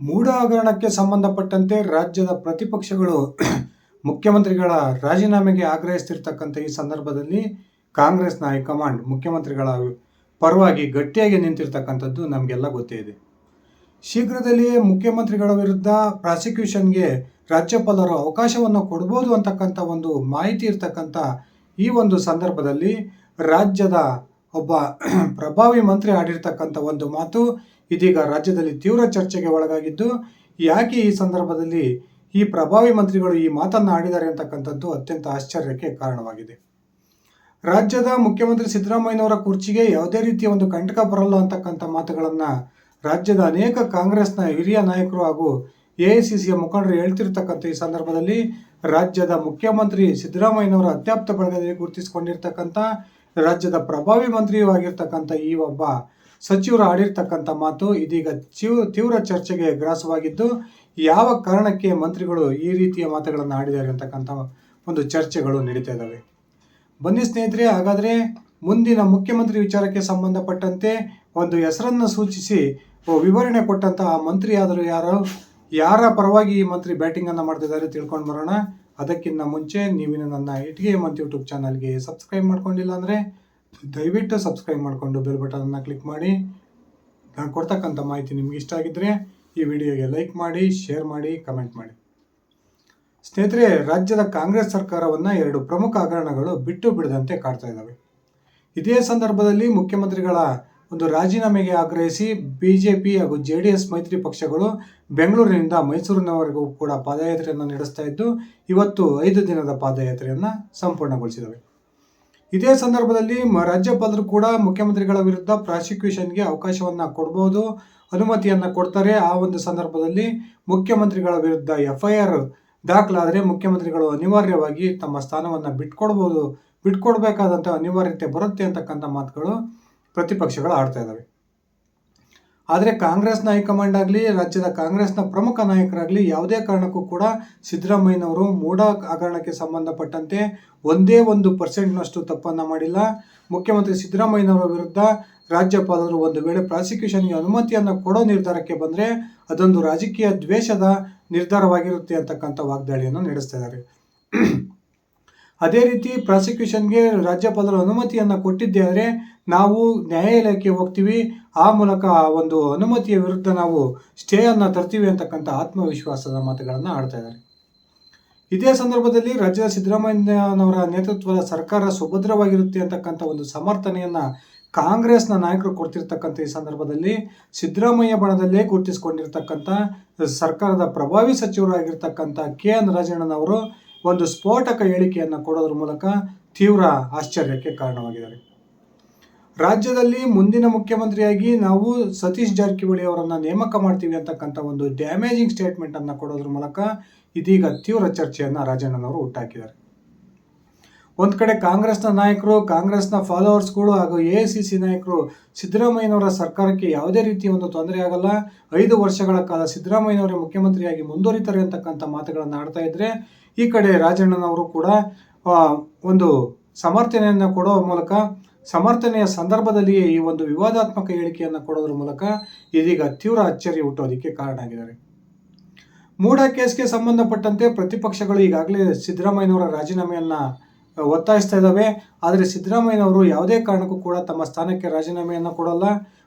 ಮೂಢ ಹಗರಣಕ್ಕೆ ಸಂಬಂಧಪಟ್ಟಂತೆ ರಾಜ್ಯದ ಪ್ರತಿಪಕ್ಷಗಳು ಮುಖ್ಯಮಂತ್ರಿಗಳ ರಾಜೀನಾಮೆಗೆ ಆಗ್ರಹಿಸ್ತಿರ್ತಕ್ಕಂಥ ಈ ಸಂದರ್ಭದಲ್ಲಿ ಕಾಂಗ್ರೆಸ್ನ ಹೈಕಮಾಂಡ್ ಮುಖ್ಯಮಂತ್ರಿಗಳ ಪರವಾಗಿ ಗಟ್ಟಿಯಾಗಿ ನಿಂತಿರ್ತಕ್ಕಂಥದ್ದು ನಮಗೆಲ್ಲ ಗೊತ್ತೇ ಇದೆ. ಶೀಘ್ರದಲ್ಲಿಯೇ ಮುಖ್ಯಮಂತ್ರಿಗಳ ವಿರುದ್ಧ ಪ್ರಾಸಿಕ್ಯೂಷನ್ಗೆ ರಾಜ್ಯಪಾಲರು ಅವಕಾಶವನ್ನು ಕೊಡ್ಬೋದು ಅಂತಕ್ಕಂಥ ಒಂದು ಮಾಹಿತಿ ಇರ್ತಕ್ಕಂಥ ಈ ಒಂದು ಸಂದರ್ಭದಲ್ಲಿ ರಾಜ್ಯದ ಒಬ್ಬ ಪ್ರಭಾವಿ ಮಂತ್ರಿ ಆಡಿರ್ತಕ್ಕಂಥ ಒಂದು ಮಾತು ಇದೀಗ ರಾಜ್ಯದಲ್ಲಿ ತೀವ್ರ ಚರ್ಚೆಗೆ ಒಳಗಾಗಿದ್ದು, ಯಾಕೆ ಈ ಸಂದರ್ಭದಲ್ಲಿ ಈ ಪ್ರಭಾವಿ ಮಂತ್ರಿಗಳು ಈ ಮಾತನ್ನು ಆಡಿದ್ದಾರೆ ಅಂತಕ್ಕಂಥದ್ದು ಅತ್ಯಂತ ಆಶ್ಚರ್ಯಕ್ಕೆ ಕಾರಣವಾಗಿದೆ. ರಾಜ್ಯದ ಮುಖ್ಯಮಂತ್ರಿ ಸಿದ್ದರಾಮಯ್ಯನವರ ಕುರ್ಚಿಗೆ ಯಾವುದೇ ರೀತಿಯ ಒಂದು ಕಂಟಕ ಬರಲ್ಲ ಅಂತಕ್ಕಂಥ ಮಾತುಗಳನ್ನು ರಾಜ್ಯದ ಅನೇಕ ಕಾಂಗ್ರೆಸ್ನ ಹಿರಿಯ ನಾಯಕರು ಹಾಗೂ ಎ ಐ ಸಿ ಸಿಯ ಮುಖಂಡರು ಹೇಳ್ತಿರ್ತಕ್ಕಂಥ ಈ ಸಂದರ್ಭದಲ್ಲಿ ರಾಜ್ಯದ ಮುಖ್ಯಮಂತ್ರಿ ಸಿದ್ದರಾಮಯ್ಯನವರ ಅತ್ಯಾಪ್ತ ಬಳಗದಲ್ಲಿ ಗುರುತಿಸಿಕೊಂಡಿರ್ತಕ್ಕಂಥ ರಾಜ್ಯದ ಪ್ರಭಾವಿ ಮಂತ್ರಿಯೂ ಆಗಿರ್ತಕ್ಕಂಥ ಈ ಒಬ್ಬ ಸಚಿವರು ಆಡಿರ್ತಕ್ಕಂಥ ಮಾತು ಇದೀಗ ತೀವ್ ತೀವ್ರ ಚರ್ಚೆಗೆ ಗ್ರಾಸವಾಗಿದ್ದು ಯಾವ ಕಾರಣಕ್ಕೆ ಮಂತ್ರಿಗಳು ಈ ರೀತಿಯ ಮಾತುಗಳನ್ನು ಆಡಿದ್ದಾರೆ ಅಂತಕ್ಕಂಥ ಒಂದು ಚರ್ಚೆಗಳು ನಡೀತಾ ಇದ್ದಾವೆ. ಬನ್ನಿ ಸ್ನೇಹಿತರೆ, ಹಾಗಾದರೆ ಮುಂದಿನ ಮುಖ್ಯಮಂತ್ರಿ ವಿಚಾರಕ್ಕೆ ಸಂಬಂಧಪಟ್ಟಂತೆ ಒಂದು ಹೆಸರನ್ನು ಸೂಚಿಸಿ ವಿವರಣೆ ಕೊಟ್ಟಂತಹ ಮಂತ್ರಿ ಆದರೂ ಯಾರು, ಯಾರ ಪರವಾಗಿ ಈ ಮಂತ್ರಿ ಬ್ಯಾಟಿಂಗನ್ನು ಮಾಡ್ತಿದ್ದಾರೆ ತಿಳ್ಕೊಂಡು ಬರೋಣ. ಅದಕ್ಕಿಂತ ಮುಂಚೆ ನೀವಿನ ನನ್ನ ಇಟ್ಗೆ ಮಂತ್ ಯೂಟ್ಯೂಬ್ ಚಾನಲ್ಗೆ ಸಬ್ಸ್ಕ್ರೈಬ್ ಮಾಡ್ಕೊಂಡಿಲ್ಲ ಅಂದರೆ ದಯವಿಟ್ಟು ಸಬ್ಸ್ಕ್ರೈಬ್ ಮಾಡಿಕೊಂಡು ಬೆಲ್ ಬಟನನ್ನು ಕ್ಲಿಕ್ ಮಾಡಿ. ನಾನು ಕೊಡ್ತಕ್ಕಂಥ ಮಾಹಿತಿ ನಿಮ್ಗೆ ಇಷ್ಟ ಆಗಿದ್ದರೆ ಈ ವಿಡಿಯೋಗೆ ಲೈಕ್ ಮಾಡಿ, ಶೇರ್ ಮಾಡಿ, ಕಮೆಂಟ್ ಮಾಡಿ. ಸ್ನೇಹಿತರೆ, ರಾಜ್ಯದ ಕಾಂಗ್ರೆಸ್ ಸರ್ಕಾರವನ್ನು ಎರಡು ಪ್ರಮುಖ ಹಗರಣಗಳು ಬಿಟ್ಟು ಬಿಡದಂತೆ ಕಾಡ್ತಾ ಇದ್ದಾವೆ ಇದೇ ಸಂದರ್ಭದಲ್ಲಿ ಮುಖ್ಯಮಂತ್ರಿಗಳ ಒಂದು ರಾಜೀನಾಮೆಗೆ ಆಗ್ರಹಿಸಿ ಬಿಜೆಪಿ ಹಾಗೂ ಜೆ ಡಿ ಎಸ್ ಮೈತ್ರಿ ಪಕ್ಷಗಳು ಬೆಂಗಳೂರಿನಿಂದ ಮೈಸೂರಿನವರೆಗೂ ಕೂಡ ಪಾದಯಾತ್ರೆಯನ್ನು ನಡೆಸ್ತಾ ಇದ್ದು, ಇವತ್ತು ಐದು ದಿನದ ಪಾದಯಾತ್ರೆಯನ್ನು ಸಂಪೂರ್ಣಗೊಳಿಸಿದವೆ. ಇದೇ ಸಂದರ್ಭದಲ್ಲಿ ರಾಜ್ಯಪಾಲರು ಕೂಡ ಮುಖ್ಯಮಂತ್ರಿಗಳ ವಿರುದ್ಧ ಪ್ರಾಸಿಕ್ಯೂಷನ್ಗೆ ಅವಕಾಶವನ್ನು ಕೊಡ್ಬೋದು, ಅನುಮತಿಯನ್ನು ಕೊಡ್ತಾರೆ. ಆ ಒಂದು ಸಂದರ್ಭದಲ್ಲಿ ಮುಖ್ಯಮಂತ್ರಿಗಳ ವಿರುದ್ಧ ಎಫ್ ಐ ಆರ್ ದಾಖಲಾದರೆ ಮುಖ್ಯಮಂತ್ರಿಗಳು ಅನಿವಾರ್ಯವಾಗಿ ತಮ್ಮ ಸ್ಥಾನವನ್ನು ಬಿಟ್ಕೊಡ್ಬೋದು ಬಿಟ್ಕೊಡ್ಬೇಕಾದಂಥ ಅನಿವಾರ್ಯತೆ ಬರುತ್ತೆ ಅಂತಕ್ಕಂಥ ಮಾತುಗಳು ಪ್ರತಿಪಕ್ಷಗಳು ಆಡ್ತಾ ಇದ್ದಾವೆ ಆದರೆ ಕಾಂಗ್ರೆಸ್ನ ಹೈಕಮಾಂಡ್ ಆಗಲಿ, ರಾಜ್ಯದ ಕಾಂಗ್ರೆಸ್ನ ಪ್ರಮುಖ ನಾಯಕರಾಗಲಿ ಯಾವುದೇ ಕಾರಣಕ್ಕೂ ಕೂಡ ಸಿದ್ದರಾಮಯ್ಯನವರು ಮೂಢ ಹಗರಣಕ್ಕೆ ಸಂಬಂಧಪಟ್ಟಂತೆ ಒಂದೇ ಒಂದು ಪರ್ಸೆಂಟ್ನಷ್ಟು ತಪ್ಪನ್ನು ಮಾಡಿಲ್ಲ. ಮುಖ್ಯಮಂತ್ರಿ ಸಿದ್ದರಾಮಯ್ಯನವರ ವಿರುದ್ಧ ರಾಜ್ಯಪಾಲರು ಒಂದು ವೇಳೆ ಪ್ರಾಸಿಕ್ಯೂಷನ್ಗೆ ಅನುಮತಿಯನ್ನು ಕೊಡೋ ನಿರ್ಧಾರಕ್ಕೆ ಬಂದರೆ ಅದೊಂದು ರಾಜಕೀಯ ದ್ವೇಷದ ನಿರ್ಧಾರವಾಗಿರುತ್ತೆ ಅಂತಕ್ಕಂಥ ವಾಗ್ದಾಳಿಯನ್ನು ನಡೆಸ್ತಾ ಇದ್ದಾರೆ ಅದೇ ರೀತಿ ಪ್ರಾಸಿಕ್ಯೂಷನ್ಗೆ ರಾಜ್ಯಪಾಲರು ಅನುಮತಿಯನ್ನು ಕೊಟ್ಟಿದ್ದೆ ಆದರೆ ನಾವು ನ್ಯಾಯಾಲಯಕ್ಕೆ ಹೋಗ್ತೀವಿ. ಆ ಮೂಲಕ ಆ ಒಂದು ಅನುಮತಿಯ ವಿರುದ್ಧ ನಾವು ಸ್ಟೇಯನ್ನು ತರ್ತೀವಿ ಅಂತಕ್ಕಂಥ ಆತ್ಮವಿಶ್ವಾಸದ ಮಾತುಗಳನ್ನು ಆಡ್ತಾ ಇದ್ದಾರೆ. ಇದೇ ಸಂದರ್ಭದಲ್ಲಿ ರಾಜ್ಯದ ಸಿದ್ದರಾಮಯ್ಯನವರ ನೇತೃತ್ವದ ಸರ್ಕಾರ ಸುಭದ್ರವಾಗಿರುತ್ತೆ ಅಂತಕ್ಕಂಥ ಒಂದು ಸಮರ್ಥನೆಯನ್ನು ಕಾಂಗ್ರೆಸ್ನ ನಾಯಕರು ಕೊಡ್ತಿರ್ತಕ್ಕಂಥ ಈ ಸಂದರ್ಭದಲ್ಲಿ ಸಿದ್ದರಾಮಯ್ಯ ಬಣದಲ್ಲೇ ಗುರುತಿಸಿಕೊಂಡಿರ್ತಕ್ಕಂಥ ಸರ್ಕಾರದ ಪ್ರಭಾವಿ ಸಚಿವರಾಗಿರ್ತಕ್ಕಂಥ ಕೆ ಎನ್ ರಾಜಣ್ಣನವರು ಒಂದು ಸ್ಫೋಟಕ ಹೇಳಿಕೆಯನ್ನು ಕೊಡೋದ್ರ ಮೂಲಕ ತೀವ್ರ ಆಶ್ಚರ್ಯಕ್ಕೆ ಕಾರಣವಾಗಿದ್ದಾರೆ. ರಾಜ್ಯದಲ್ಲಿ ಮುಂದಿನ ಮುಖ್ಯಮಂತ್ರಿಯಾಗಿ ನಾವು ಸತೀಶ್ ಜಾರಕಿಹೊಳಿ ಅವರನ್ನು ನೇಮಕ ಮಾಡ್ತೀವಿ ಅಂತಕ್ಕಂಥ ಒಂದು ಡ್ಯಾಮೇಜಿಂಗ್ ಸ್ಟೇಟ್ಮೆಂಟನ್ನು ಕೊಡೋದ್ರ ಮೂಲಕ ಇದೀಗ ತೀವ್ರ ಚರ್ಚೆಯನ್ನು ರಾಜಣ್ಣನವರು ಹುಟ್ಟಾಕಿದ್ದಾರೆ. ಒಂದು ಕಡೆ ಕಾಂಗ್ರೆಸ್ನ ನಾಯಕರು, ಕಾಂಗ್ರೆಸ್ನ ಫಾಲೋವರ್ಸ್ಗಳು ಹಾಗೂ ಎ ಐ ಸಿ ಸಿ ನಾಯಕರು ಸಿದ್ದರಾಮಯ್ಯನವರ ಸರ್ಕಾರಕ್ಕೆ ಯಾವುದೇ ರೀತಿಯ ಒಂದು ತೊಂದರೆ ಆಗಲ್ಲ. ಐದು ವರ್ಷಗಳ ಕಾಲ ಸಿದ್ದರಾಮಯ್ಯನವರೇ ಮುಖ್ಯಮಂತ್ರಿಯಾಗಿ ಮುಂದುವರಿತಾರೆ ಅಂತಕ್ಕಂಥ ಮಾತುಗಳನ್ನು ಆಡ್ತಾ ಇದ್ರೆ ಈ ಕಡೆ ರಾಜಣ್ಣನವರು ಕೂಡ ಒಂದು ಸಮರ್ಥನೆಯನ್ನು ಕೊಡೋ ಮೂಲಕ, ಸಮರ್ಥನೆಯ ಸಂದರ್ಭದಲ್ಲಿಯೇ ಈ ಒಂದು ವಿವಾದಾತ್ಮಕ ಹೇಳಿಕೆಯನ್ನು ಕೊಡೋದ್ರ ಮೂಲಕ ಇದೀಗ ತೀವ್ರ ಅಚ್ಚರಿ ಹುಟ್ಟೋದಕ್ಕೆ ಕಾರಣ ಆಗಿದ್ದಾರೆ. ಮೂಢ ಕೇಸ್ಗೆ ಸಂಬಂಧಪಟ್ಟಂತೆ ಪ್ರತಿಪಕ್ಷಗಳು ಈಗಾಗಲೇ ಸಿದ್ದರಾಮಯ್ಯನವರ ರಾಜೀನಾಮೆಯನ್ನು ಒತ್ತಾಯಿಸ್ತಾ ಇದ್ದಾವೆ. ಆದರೆ ಸಿದ್ದರಾಮಯ್ಯನವರು ಯಾವುದೇ ಕಾರಣಕ್ಕೂ ಕೂಡ ತಮ್ಮ ಸ್ಥಾನಕ್ಕೆ ರಾಜೀನಾಮೆಯನ್ನು ಕೊಡಲ್ಲ.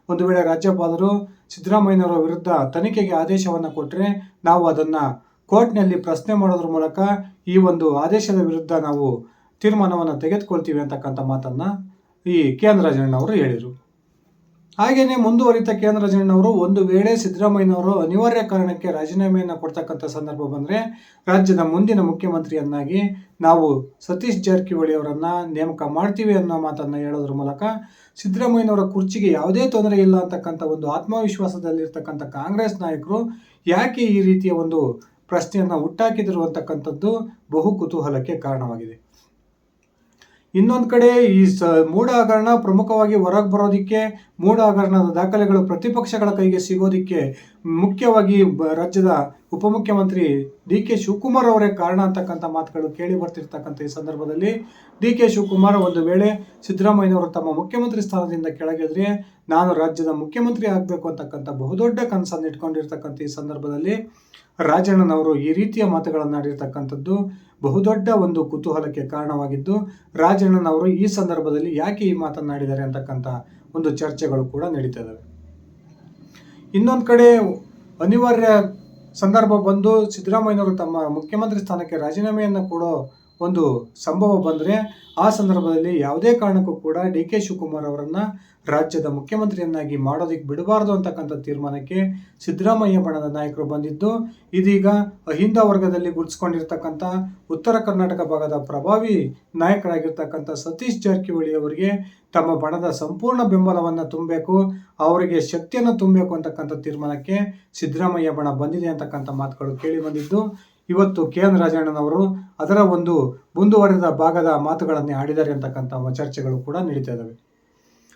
ಒಂದು ವೇಳೆ ರಾಜ್ಯಪಾಲರು ಸಿದ್ದರಾಮಯ್ಯನವರ ವಿರುದ್ಧ ತನಿಖೆಗೆ ಆದೇಶವನ್ನು ಕೊಟ್ಟರೆ ನಾವು ಅದನ್ನು ಕೋರ್ಟ್ನಲ್ಲಿ ಪ್ರಶ್ನೆ ಮಾಡೋದ್ರ ಮೂಲಕ ಈ ಒಂದು ಆದೇಶದ ವಿರುದ್ಧ ನಾವು ತೀರ್ಮಾನವನ್ನು ತೆಗೆದುಕೊಳ್ತೀವಿ ಅಂತಕ್ಕಂಥ ಮಾತನ್ನು ಈ ಕೆ ಎನ್ ರಾಜಣ್ಣವರು ಹೇಳಿದರು. ಹಾಗೆಯೇ ಮುಂದುವರಿತ ಕೇಂದ್ರ ಎನ್ ಒಂದು ವೇಳೆ ಸಿದ್ದರಾಮಯ್ಯನವರು ಅನಿವಾರ್ಯ ಕಾರಣಕ್ಕೆ ರಾಜೀನಾಮೆಯನ್ನು ಕೊಡ್ತಕ್ಕಂಥ ಸಂದರ್ಭ ಬಂದರೆ ರಾಜ್ಯದ ಮುಂದಿನ ಮುಖ್ಯಮಂತ್ರಿಯನ್ನಾಗಿ ನಾವು ಸತೀಶ್ ಜಾರಕಿಹೊಳಿ ಅವರನ್ನು ನೇಮಕ ಮಾಡ್ತೀವಿ ಅನ್ನೋ ಮಾತನ್ನು ಹೇಳೋದ್ರ ಮೂಲಕ ಸಿದ್ದರಾಮಯ್ಯನವರ ಕುರ್ಚಿಗೆ ಯಾವುದೇ ತೊಂದರೆ ಇಲ್ಲ ಅಂತಕ್ಕಂಥ ಒಂದು ಆತ್ಮವಿಶ್ವಾಸದಲ್ಲಿರ್ತಕ್ಕಂಥ ಕಾಂಗ್ರೆಸ್ ನಾಯಕರು ಯಾಕೆ ಈ ರೀತಿಯ ಒಂದು ಪ್ರಶ್ನೆಯನ್ನು ಹುಟ್ಟಾಕಿದರು ಅಂತಕ್ಕಂಥದ್ದು ಬಹು ಕುತೂಹಲಕ್ಕೆ ಕಾರಣವಾಗಿದೆ. ಇನ್ನೊಂದು ಕಡೆ ಈ ಸ ಮೂಢ ಹಗರಣ ಪ್ರಮುಖವಾಗಿ ಹೊರಗೆ ಬರೋದಕ್ಕೆ ಮೂಢ ಹಗರಣದ ದಾಖಲೆಗಳು ಪ್ರತಿಪಕ್ಷಗಳ ಕೈಗೆ ಸಿಗೋದಕ್ಕೆ ಮುಖ್ಯವಾಗಿ ರಾಜ್ಯದ ಉಪಮುಖ್ಯಮಂತ್ರಿ ಡಿ ಕೆ ಶಿವಕುಮಾರ್ ಅವರೇ ಕಾರಣ ಅಂತಕ್ಕಂಥ ಮಾತುಗಳು ಕೇಳಿ ಬರ್ತಿರ್ತಕ್ಕಂಥ ಈ ಸಂದರ್ಭದಲ್ಲಿ. ಡಿ ಕೆ ಶಿವಕುಮಾರ್ ಒಂದು ವೇಳೆ ಸಿದ್ದರಾಮಯ್ಯನವರು ತಮ್ಮ ಮುಖ್ಯಮಂತ್ರಿ ಸ್ಥಾನದಿಂದ ಕೆಳಗಿದ್ರೆ ನಾನು ರಾಜ್ಯದ ಮುಖ್ಯಮಂತ್ರಿ ಆಗಬೇಕು ಅಂತಕ್ಕಂಥ ಬಹುದೊಡ್ಡ ಕನಸನ್ನು ಇಟ್ಕೊಂಡಿರ್ತಕ್ಕಂಥ ಈ ಸಂದರ್ಭದಲ್ಲಿ ರಾಜಣ್ಣನವರು ಈ ರೀತಿಯ ಮಾತುಗಳನ್ನು ಆಡಿರ್ತಕ್ಕಂಥದ್ದು ಬಹುದೊಡ್ಡ ಒಂದು ಕುತೂಹಲಕ್ಕೆ ಕಾರಣವಾಗಿದ್ದು ರಾಜಣ್ಣನವರು ಈ ಸಂದರ್ಭದಲ್ಲಿ ಯಾಕೆ ಈ ಮಾತನ್ನಾಡಿದ್ದಾರೆ ಅಂತಕ್ಕಂಥ ಒಂದು ಚರ್ಚೆಗಳು ಕೂಡ ನಡೀತಾ ಇನ್ನೊಂದು ಕಡೆ ಅನಿವಾರ್ಯ ಸಂದರ್ಭ ಬಂದು ಸಿದ್ದರಾಮಯ್ಯನವರು ತಮ್ಮ ಮುಖ್ಯಮಂತ್ರಿ ಸ್ಥಾನಕ್ಕೆ ರಾಜೀನಾಮೆಯನ್ನು ಕೊಡೋ ಒಂದು ಸಂಭವ ಬಂದರೆ ಆ ಸಂದರ್ಭದಲ್ಲಿ ಯಾವುದೇ ಕಾರಣಕ್ಕೂ ಕೂಡ ಡಿ ಕೆ ಶಿವಕುಮಾರ್ ಅವರನ್ನು ರಾಜ್ಯದ ಮುಖ್ಯಮಂತ್ರಿಯನ್ನಾಗಿ ಮಾಡೋದಕ್ಕೆ ಬಿಡಬಾರ್ದು ಅಂತಕ್ಕಂಥ ತೀರ್ಮಾನಕ್ಕೆ ಸಿದ್ದರಾಮಯ್ಯ ಬಣದ ನಾಯಕರು ಬಂದಿದ್ದು, ಇದೀಗ ಅಹಿಂದ ವರ್ಗದಲ್ಲಿ ಗುರುತಿಸ್ಕೊಂಡಿರ್ತಕ್ಕಂಥ ಉತ್ತರ ಕರ್ನಾಟಕ ಭಾಗದ ಪ್ರಭಾವಿ ನಾಯಕರಾಗಿರ್ತಕ್ಕಂಥ ಸತೀಶ್ ಜಾರಕಿಹೊಳಿ ಅವರಿಗೆ ತಮ್ಮ ಬಣದ ಸಂಪೂರ್ಣ ಬೆಂಬಲವನ್ನು ತುಂಬಬೇಕು, ಅವರಿಗೆ ಶಕ್ತಿಯನ್ನು ತುಂಬಬೇಕು ಅಂತಕ್ಕಂಥ ತೀರ್ಮಾನಕ್ಕೆ ಸಿದ್ದರಾಮಯ್ಯ ಬಣ ಬಂದಿದೆ ಅಂತಕ್ಕಂಥ ಮಾತುಗಳು ಕೇಳಿ ಬಂದಿದ್ದು ಇವತ್ತು ಕೆ ಎನ್ ರಾಜಣ್ಣನವರು ಅದರ ಒಂದು ಮುಂದುವರೆದ ಭಾಗದ ಮಾತುಗಳನ್ನೇ ಆಡಿದ್ದಾರೆ ಅಂತಕ್ಕಂಥ ಚರ್ಚೆಗಳು ಕೂಡ ನಡೀತಾ ಇದ್ದಾವೆ.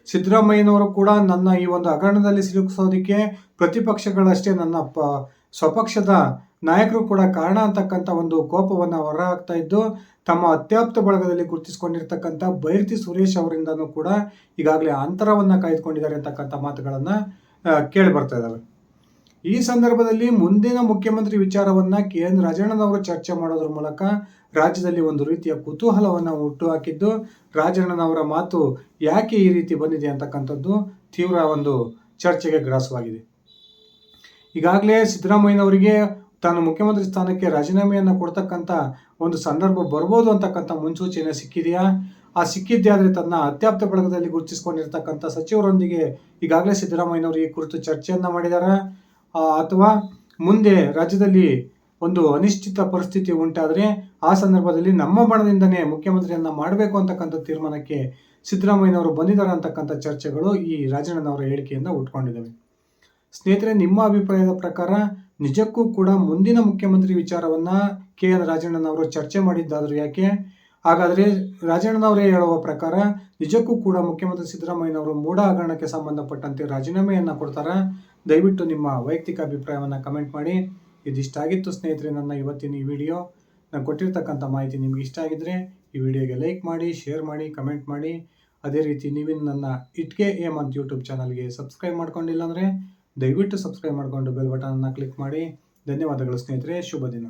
ಸಿದ್ದರಾಮಯ್ಯನವರು ಕೂಡ ನನ್ನ ಈ ಒಂದು ಹಗರಣದಲ್ಲಿ ಸಿಲುಕಿಸೋದಕ್ಕೆ ಪ್ರತಿಪಕ್ಷಗಳಷ್ಟೇ ನನ್ನ ಪ, ಸ್ವಪಕ್ಷದ ನಾಯಕರು ಕೂಡ ಕಾರಣ ಅಂತಕ್ಕಂಥ ಒಂದು ಕೋಪವನ್ನು ಹೊರಹಾಕ್ತಾ ಇದ್ದು, ತಮ್ಮ ಅತ್ಯಾಪ್ತ ಬಳಗದಲ್ಲಿ ಗುರುತಿಸಿಕೊಂಡಿರ್ತಕ್ಕಂಥ ಬೈರ್ತಿ ಸುರೇಶ್ ಅವರಿಂದನೂ ಕೂಡ ಈಗಾಗಲೇ ಅಂತರವನ್ನು ಕಾಯ್ದುಕೊಂಡಿದ್ದಾರೆ ಅಂತಕ್ಕಂಥ ಮಾತುಗಳನ್ನು ಕೇಳಿ ಬರ್ತಾ ಇದ್ದಾವೆ. ಈ ಸಂದರ್ಭದಲ್ಲಿ ಮುಂದಿನ ಮುಖ್ಯಮಂತ್ರಿ ವಿಚಾರವನ್ನ ಕೆ ಎನ್ ರಾಜಣ್ಣನವರು ಚರ್ಚೆ ಮಾಡೋದ್ರ ಮೂಲಕ ರಾಜ್ಯದಲ್ಲಿ ಒಂದು ರೀತಿಯ ಕುತೂಹಲವನ್ನು ಹುಟ್ಟು ಹಾಕಿದ್ದು, ರಾಜಣ್ಣನವರ ಮಾತು ಯಾಕೆ ಈ ರೀತಿ ಬಂದಿದೆ ಅಂತಕ್ಕಂಥದ್ದು ತೀವ್ರ ಒಂದು ಚರ್ಚೆಗೆ ಗ್ರಾಸವಾಗಿದೆ. ಈಗಾಗಲೇ ಸಿದ್ದರಾಮಯ್ಯನವರಿಗೆ ತಾನು ಮುಖ್ಯಮಂತ್ರಿ ಸ್ಥಾನಕ್ಕೆ ರಾಜೀನಾಮೆಯನ್ನು ಕೊಡ್ತಕ್ಕಂಥ ಒಂದು ಸಂದರ್ಭ ಬರ್ಬೋದು ಅಂತಕ್ಕಂಥ ಮುನ್ಸೂಚನೆ ಸಿಕ್ಕಿದೆಯಾ? ಆ ಸಿಕ್ಕಿದ್ದೇ ಆದರೆ ತನ್ನ ಅತ್ಯಾಪ್ತ ಬಳಗದಲ್ಲಿ ಗುರುತಿಸಿಕೊಂಡಿರ್ತಕ್ಕಂಥ ಸಚಿವರೊಂದಿಗೆ ಈಗಾಗಲೇ ಸಿದ್ದರಾಮಯ್ಯನವರು ಈ ಕುರಿತು ಚರ್ಚೆಯನ್ನು ಮಾಡಿದ್ದಾರೆ ಅಥವಾ ಮುಂದೆ ರಾಜ್ಯದಲ್ಲಿ ಒಂದು ಅನಿಶ್ಚಿತ ಪರಿಸ್ಥಿತಿ ಉಂಟಾದರೆ ಆ ಸಂದರ್ಭದಲ್ಲಿ ನಮ್ಮ ಬಣದಿಂದನೇ ಮುಖ್ಯಮಂತ್ರಿಯನ್ನು ಮಾಡಬೇಕು ಅಂತಕ್ಕಂಥ ತೀರ್ಮಾನಕ್ಕೆ ಸಿದ್ದರಾಮಯ್ಯನವರು ಬಂದಿದ್ದಾರೆ ಅಂತಕ್ಕಂಥ ಚರ್ಚೆಗಳು ಈ ರಾಜಣ್ಣನವರ ಹೇಳಿಕೆಯಿಂದ ಉಟ್ಕೊಂಡಿದ್ದಾವೆ. ಸ್ನೇಹಿತರೆ, ನಿಮ್ಮ ಅಭಿಪ್ರಾಯದ ಪ್ರಕಾರ ನಿಜಕ್ಕೂ ಕೂಡ ಮುಂದಿನ ಮುಖ್ಯಮಂತ್ರಿ ವಿಚಾರವನ್ನ ಕೆ ಎನ್ ರಾಜಣ್ಣನವರು ಚರ್ಚೆ ಮಾಡಿದ್ದಾದರೂ ಯಾಕೆ? ಹಾಗಾದರೆ ರಾಜಣ್ಣನವರೇ ಹೇಳುವ ಪ್ರಕಾರ ನಿಜಕ್ಕೂ ಕೂಡ ಮುಖ್ಯಮಂತ್ರಿ ಸಿದ್ದರಾಮಯ್ಯನವರು ಮೂಢ ಹಗರಣಕ್ಕೆ ಸಂಬಂಧಪಟ್ಟಂತೆ ರಾಜೀನಾಮೆಯನ್ನು ಕೊಡ್ತಾರಾ? ದಯವಿಟ್ಟು ನಿಮ್ಮ ವೈಯಕ್ತಿಕ ಅಭಿಪ್ರಾಯವನ್ನು ಕಮೆಂಟ್ ಮಾಡಿ. ಇದಿಷ್ಟಾಗಿತ್ತು ಸ್ನೇಹಿತರೆ ನನ್ನ ಇವತ್ತಿನ ಈ ವಿಡಿಯೋ ನಾನು ಕೊಟ್ಟಿರ್ತಕ್ಕಂಥ ಮಾಹಿತಿ ನಿಮ್ಗೆ ಇಷ್ಟ ಆಗಿದ್ದರೆ ಈ ವಿಡಿಯೋಗೆ ಲೈಕ್ ಮಾಡಿ ಶೇರ್ ಮಾಡಿ ಕಮೆಂಟ್ ಮಾಡಿ. ಅದೇ ರೀತಿ ನೀವಿನ್ನು ನನ್ನ ಇಟ್ಕೆ ಏಮ್ ಅಂತ ಯೂಟ್ಯೂಬ್ ಚಾನಲ್ಗೆ ಸಬ್ಸ್ಕ್ರೈಬ್ ಮಾಡ್ಕೊಂಡಿಲ್ಲ ಅಂದರೆ ದಯವಿಟ್ಟು ಸಬ್ಸ್ಕ್ರೈಬ್ ಮಾಡಿಕೊಂಡು ಬೆಲ್ ಬಟನನ್ನು ಕ್ಲಿಕ್ ಮಾಡಿ. ಧನ್ಯವಾದಗಳು ಸ್ನೇಹಿತರೆ, ಶುಭ ದಿನ.